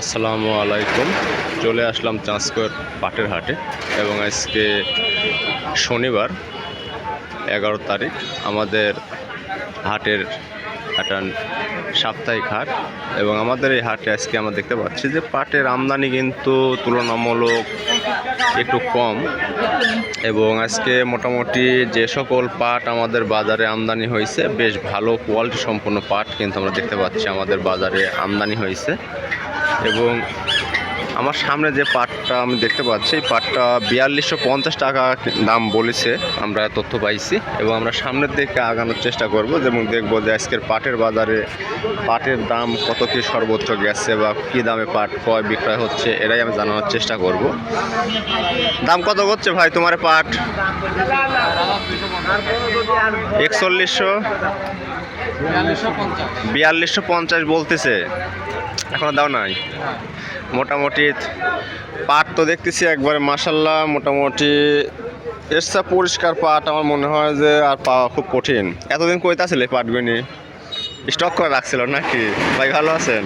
আসসালামু আলাইকুম। চলে আসলাম চাঁচকর পাটের হাটে এবং আজকে শনিবার, এগারো তারিখ, আমাদের হাটের একটা সাপ্তাহিক হাট এবং আমাদের এই হাটে আজকে আমরা দেখতে পাচ্ছি যে পাটের আমদানি কিন্তু তুলনামূলক একটু কম এবং আজকে মোটামুটি যে সকল পাট আমাদের বাজারে আমদানি হয়েছে, বেশ ভালো কোয়ালিটি সম্পন্ন পাট কিন্তু আমরা দেখতে পাচ্ছি আমাদের বাজারে আমদানি হয়েছে। এবং আমার সামনে যে পাটটা আমি দেখতে পাচ্ছি এই পাটটা বিয়াল্লিশশো পঞ্চাশ টাকা দাম বলেছে আমরা তথ্য পাইছি এবং আমরা সামনের দিকে আগানোর চেষ্টা করব এবং দেখব যে আজকের পাটের বাজারে পাটের দাম কত কি সর্বোচ্চ গেছে বা কী দামে পাট ক্রয় বিক্রয় হচ্ছে এটাই আমি জানানোর চেষ্টা করব। দাম কত করছে ভাই তোমার পাট? একচল্লিশশো? বিয়াল্লিশশো পঞ্চাশ বলতেছে। এখনও দাও নাই? মোটামুটি পাট তো দেখতেছি একবারে মাসাল্লাহ মোটামুটি এসা পরিষ্কার পাট আমার মনে হয় যে আর পাওয়া খুব কঠিন। এতদিন কইতে আসলে পাটগুনি স্টক করে রাখছিল নাকি? ভাই ভালো আছেন?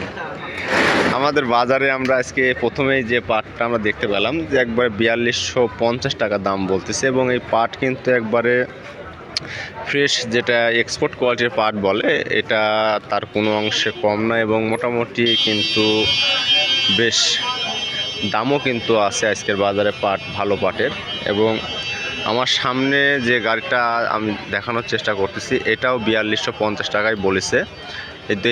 আমাদের বাজারে আমরা আজকে প্রথমেই যে পাটটা আমরা দেখতে পেলাম যে একবারে বিয়াল্লিশশো পঞ্চাশ টাকা দাম বলতেছে এবং এই পাট কিন্তু একবারে ফ্রেশ যেটা এক্সপোর্ট কোয়ালিটির পাট বলে, এটা তার কোনো অংশে কম না এবং মোটামুটি কিন্তু বেশ দামও কিন্তু আছে আজকের বাজারে পাট ভালো পাটের এবং আমার সামনে যে গাড়িটা আমি দেখানোর চেষ্টা করতেছি, এটাও বিয়াল্লিশশো পঞ্চাশ টাকায় বলেছে।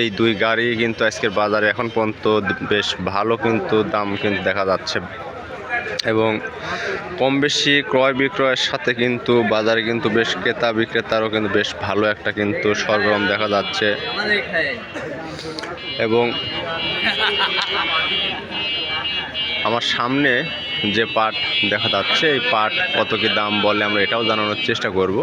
এই দুই গাড়ি কিন্তু আজকের বাজারে এখন পর্যন্ত বেশ ভালো কিন্তু দাম কিন্তু দেখা যাচ্ছে। এবং কম বেশি ক্রয় বিক্রয়ের সাথে কিন্তু বাজারে কিন্তু বেশ ক্রেতা বিক্রেতারও কিন্তু বেশ ভালো একটা কিন্তু সরগরম দেখা যাচ্ছে। এবং আমার সামনে যে পাট দেখা যাচ্ছে, এই পাট কত কি দাম বলে আমরা এটাও জানানোর চেষ্টা করব।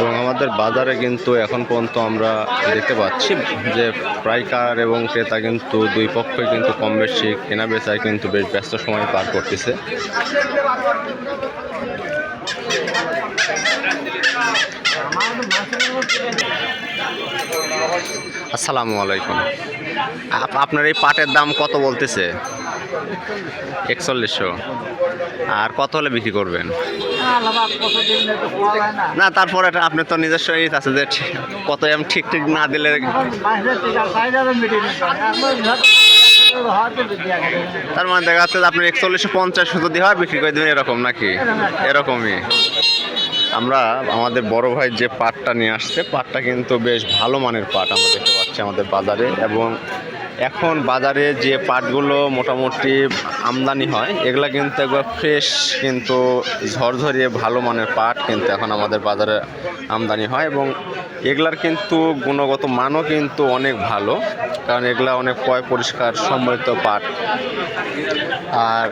এবং আমাদের বাজারে কিন্তু এখন পর্যন্ত আমরা দেখতে পাচ্ছি যে প্রাইকার এবং ক্রেতা কিন্তু দুই পক্ষই কিন্তু কম বেশি কেনা বেচায় কিন্তু বেশ ব্যস্ত সময় পার করতেছে। আসসালামু আলাইকুম। আপনার এই পাটের দাম কত বলতেছে? একচল্লিশশো। আর কত হলে বিক্রি করবেন? না, তারপরে এটা আপনার তো নিজস্ব ইট আছে যে কত এম ঠিক ঠিক না দিলে তার মানে দেখা যাচ্ছে আপনি একচল্লিশশো পঞ্চাশ যদি হয়, বিক্রি করে দেবেন এরকম নাকি? এরকমই। আমরা, আমাদের বড় ভাই যে পাটটা নিয়ে আসছে, পাটটা কিন্তু বেশ ভালো মানের পাট আমরা দেখতে পাচ্ছি আমাদের বাজারে এবং এখন বাজারে যে পাটগুলো মোটামুটি আমদানি হয়, এগুলো কিন্তু একবার ফ্রেশ কিন্তু ঝরঝরিয়ে ভালো মানের পাট কিন্তু এখন আমাদের বাজারে আমদানি হয় এবং এগুলার কিন্তু গুণগত মানও কিন্তু অনেক ভালো, কারণ এগুলা অনেক পয় পরিষ্কার সমৃদ্ধ পাট। আর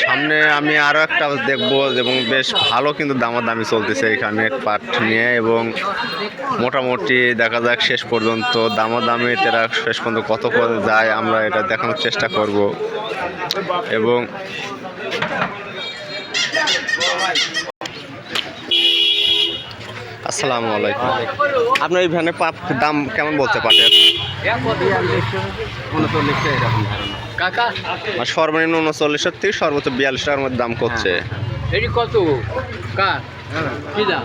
সামনে আমি আরও একটা দেখব এবং বেশ ভালো কিন্তু দামাদামি চলতেছে এখানে পাট নিয়ে এবং মোটামুটি দেখা যাক শেষ পর্যন্ত দামাদামি তেরা শেষ পর্যন্ত কত করে যায় আমরা এটা দেখানোর চেষ্টা করব। এবং আসসালামু আলাইকুম। আপনার এই ভ্যানে পাট দাম কেমন বলতে কাকা আর সর্বনিম্ন উনচল্লিশ থেকে সর্বোচ্চ বিয়াল্লিশ টাকার মধ্যে দাম করছে। এটি কত? কার? কি দাম?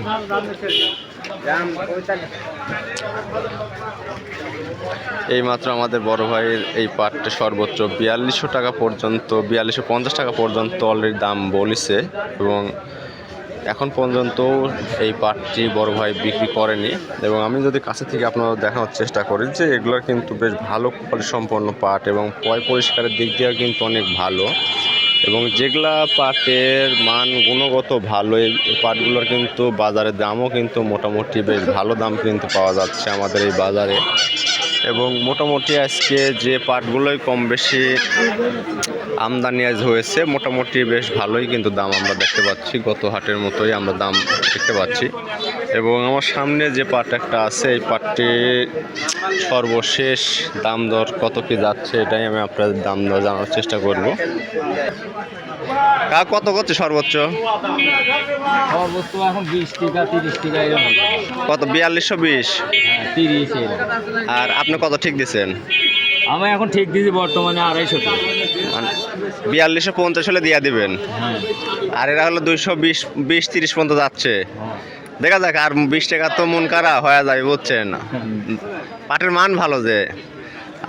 এই মাত্র আমাদের বড় ভাইয়ের এই পাটটা সর্বোচ্চ বিয়াল্লিশশো টাকা পর্যন্ত বিয়াল্লিশশো পঞ্চাশ টাকা পর্যন্ত অলরেডি দাম বলিছে এবং এখন পর্যন্ত এই পাটটি বড় ভাই বিক্রি করেনি। এবং আমি যদি কাছে থেকে আপনারা দেখানোর চেষ্টা করি যে এগুলোর কিন্তু বেশ ভালো কোয়ালিটি সম্পন্ন পাট এবং পয় পরিষ্কারের দিক দিয়েও কিন্তু অনেক ভালো। এবং যেগুলা পাটের মান গুণগত ভালো, এই পাটগুলোর কিন্তু বাজারের দামও কিন্তু মোটামুটি বেশ ভালো দাম কিন্তু পাওয়া যাচ্ছে আমাদের এই বাজারে। এবং মোটামুটি আজকে যে পাটগুলোই কম বেশি আমদানি আজ হয়েছে মোটামুটি বেশ ভালোই কিন্তু দাম আমরা দেখতে পাচ্ছি। গত হাটের মতোই আমরা দাম দেখতে পাচ্ছি। এবং আমার সামনে যে পাট একটা আছে এই পাটটি সর্বশেষ দাম দর কত কি যাচ্ছে এটাই আমি আপনাদের দাম দর জানার চেষ্টা করব। কা কত করছে সর্বোচ্চ? সর্বোচ্চ এখন বিশ টাকা তিরিশ টাকা এরকম। কত বিয়াল্লিশশো বিশ? হ্যাঁ তিরিশ আর আপনি কত ঠিক দিচ্ছেন? আমি এখন ঠিক দিয়েছি বর্তমানে আড়াইশো টাকা বিয়াল্লিশশো পঞ্চাশ হলে দিয়ে দিবেন। হ্যাঁ। আর এরা হলো দুইশো বিশ বিশ তিরিশ পর্যন্ত যাচ্ছে। দেখা যাক আর বিশ টাকা তো মন কারা হয়ে যায় বুঝছেন? পাটের মান ভালো যে।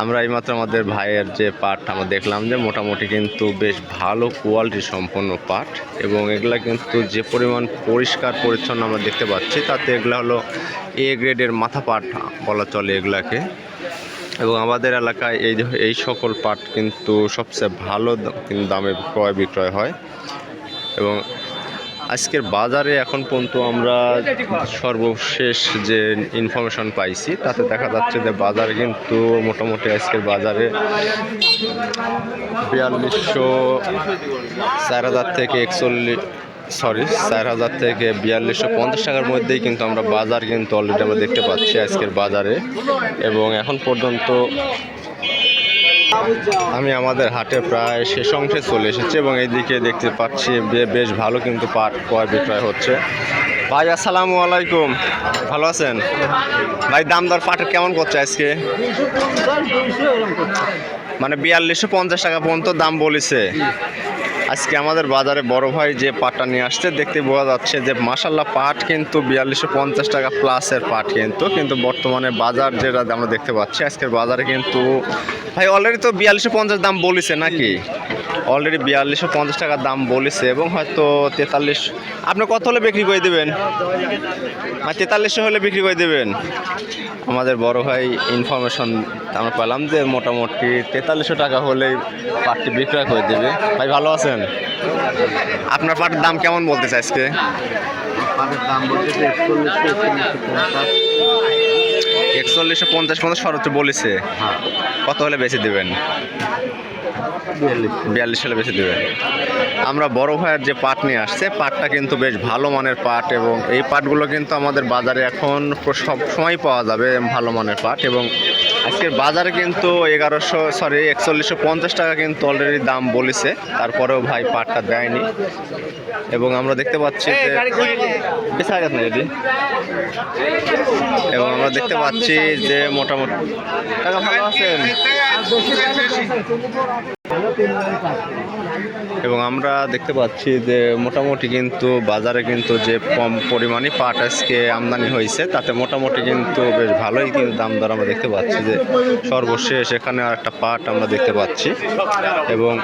আমরা এইমাত্র আমাদের ভাইয়ের যে পাট আমরা দেখলাম যে মোটামুটি কিন্তু বেশ ভালো কোয়ালিটি সম্পন্ন পাট এবং এগুলা কিন্তু যে পরিমাণ পরিষ্কার পরিচ্ছন্ন আমরা দেখতে পাচ্ছি তাতে এগুলা হলো এ গ্রেডের মাথা পাট বলা চলে এগুলাকে। এবং আমাদের এলাকায় এই এই সকল পাট কিন্তু সবচেয়ে ভালো কিন্তু দামে ক্রয় বিক্রয় হয়। এবং আজকের বাজারে এখন পর্যন্ত আমরা সর্বশেষ যে ইনফরমেশন পাইছি, তাতে দেখা যাচ্ছে যে বাজারে কিন্তু মোটামুটি আজকের বাজারে বিয়াল্লিশশো, চার হাজার থেকে একচল্লিশ সরি চার হাজার থেকে বিয়াল্লিশশো পঞ্চাশ টাকার মধ্যেই কিন্তু আমরা বাজার কিন্তু অলরেডি আমরা দেখতে পাচ্ছি আজকের বাজারে। এবং এখন পর্যন্ত আমি আমাদের হাটে প্রায় শেষ অংশে চলে এসেছি এবং এইদিকে দেখতে পাচ্ছি বেশ ভালো কিন্তু পাট ক্রয় বিক্রয় হচ্ছে। ভাই, আসসালামু আলাইকুম। ভালো আছেন? ভাই দাম দর পাটের কেমন করছে আজকে? মানে বিয়াল্লিশশো পঞ্চাশ টাকা পর্যন্ত দাম বলেছে। আজকে আমাদের বাজারে বড় ভাই যে পাটটা নিয়ে আসছে, দেখতে বোঝা যাচ্ছে যে মাসাল্লাহ পাট কিন্তু বিয়াল্লিশশো পঞ্চাশ টাকা প্লাসের পাট কিন্তু কিন্তু বর্তমানে বাজার যেটা আমরা দেখতে পাচ্ছি, আজকের বাজারে কিন্তু, ভাই অলরেডি তো বিয়াল্লিশশো পঞ্চাশ দাম বলিছে নাকি? অলরেডি বিয়াল্লিশশো পঞ্চাশ টাকার দাম বলেছে এবং হয়তো তেতাল্লিশ আপনি কত হলে বিক্রি করে দেবেন? মানে তেতাল্লিশশো হলে বিক্রি করে দেবেন। আমাদের বড় ভাই ইনফরমেশন আমরা পেলাম যে মোটামুটি তেতাল্লিশশো টাকা হলেই পাটটি বিক্রয় করে দেবে। ভাই ভালো আছেন? আপনার পাটের দাম কেমন বলতেছে আজকে? পাটের দাম বলতে যে একচল্লিশশো একচল্লিশশো পঞ্চাশ পঞ্চাশ পঞ্চাশ সর্বোচ্চ বলেছে। হ্যাঁ। কত হলে বেশি দেবেন? বিয়াল্লিশ সালে বেশি দেবে। আমরা বড় ভাইয়ের যে পাট নিয়ে আসছে, পাটটা কিন্তু বেশ ভালো মানের পাট এবং এই পাটগুলো কিন্তু আমাদের বাজারে এখন সব সময় পাওয়া যাবে ভালো মানের পাট এবং আজকের বাজারে কিন্তু এগারোশো সরি একচল্লিশশো পঞ্চাশ টাকা কিন্তু অলরেডি দাম বলেছে। তারপরেও ভাই পাটটা দেয়নি। এবং আমরা দেখতে পাচ্ছি যে গেছে না এবং আমরা দেখতে পাচ্ছি যে মোটামুটি ভালো আছেন? এবং আমরা দেখতে পাচ্ছি যে মোটামুটি কিন্তু বাজারে কিন্তু যে কম পরিমাণে পাট আজকে আমদানি হয়েছে, তাতে মোটামুটি কিন্তু বেশ ভালোই কিন্তু দাম দর আমরা দেখতে পাচ্ছি যে সর্বশেষ এখানে আর একটা পাট আমরা দেখতে পাচ্ছি। এবং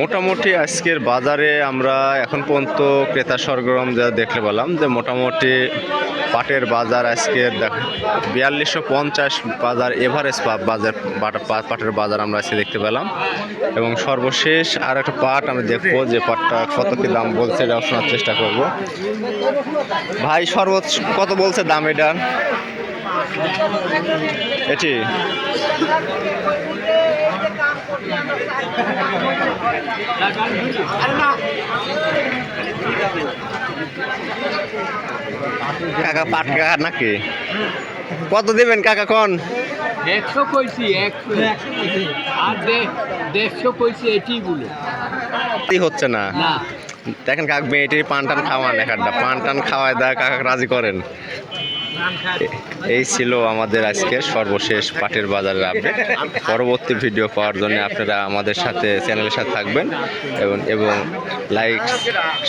মোটামুটি আজকের বাজারে আমরা এখন পর্যন্ত ক্রেতা সরগরম যা দেখতে পেলাম যে মোটামুটি পাটের বাজার আজকে বিয়াল্লিশশো পঞ্চাশ বাজার এভারেজ বাজার পাটের বাজার আমরা আজকে দেখতে পেলাম। এবং সর্বশেষ আর একটা পাট আমি দেখব যে পাটটা কত কি দাম বলছে এটা শোনার চেষ্টা করব। ভাই সর্বোচ্চ কত বলছে দাম এটার এটি? কাকা পাট কাকা নাকি? কত দেবেন কাকা কোন? একশো কইছি আর দেড়শো কইছি এটি বলে। হচ্ছে না। দেখেন কাক মেয়েটির পান টান খাওয়ান একটা পান টান খাওয়ায় দেয় কাকা রাজি করেন। এই ছিল আমাদের আজকে সর্বশেষ পাটের বাজারের আপডেট পরবর্তী ভিডিও পাওয়ার জন্য আপনারা আমাদের সাথে চ্যানেলের সাথে থাকবেন এবং এবং লাইক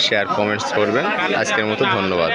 শেয়ার কমেন্টস করবেন। আজকের মতো ধন্যবাদ।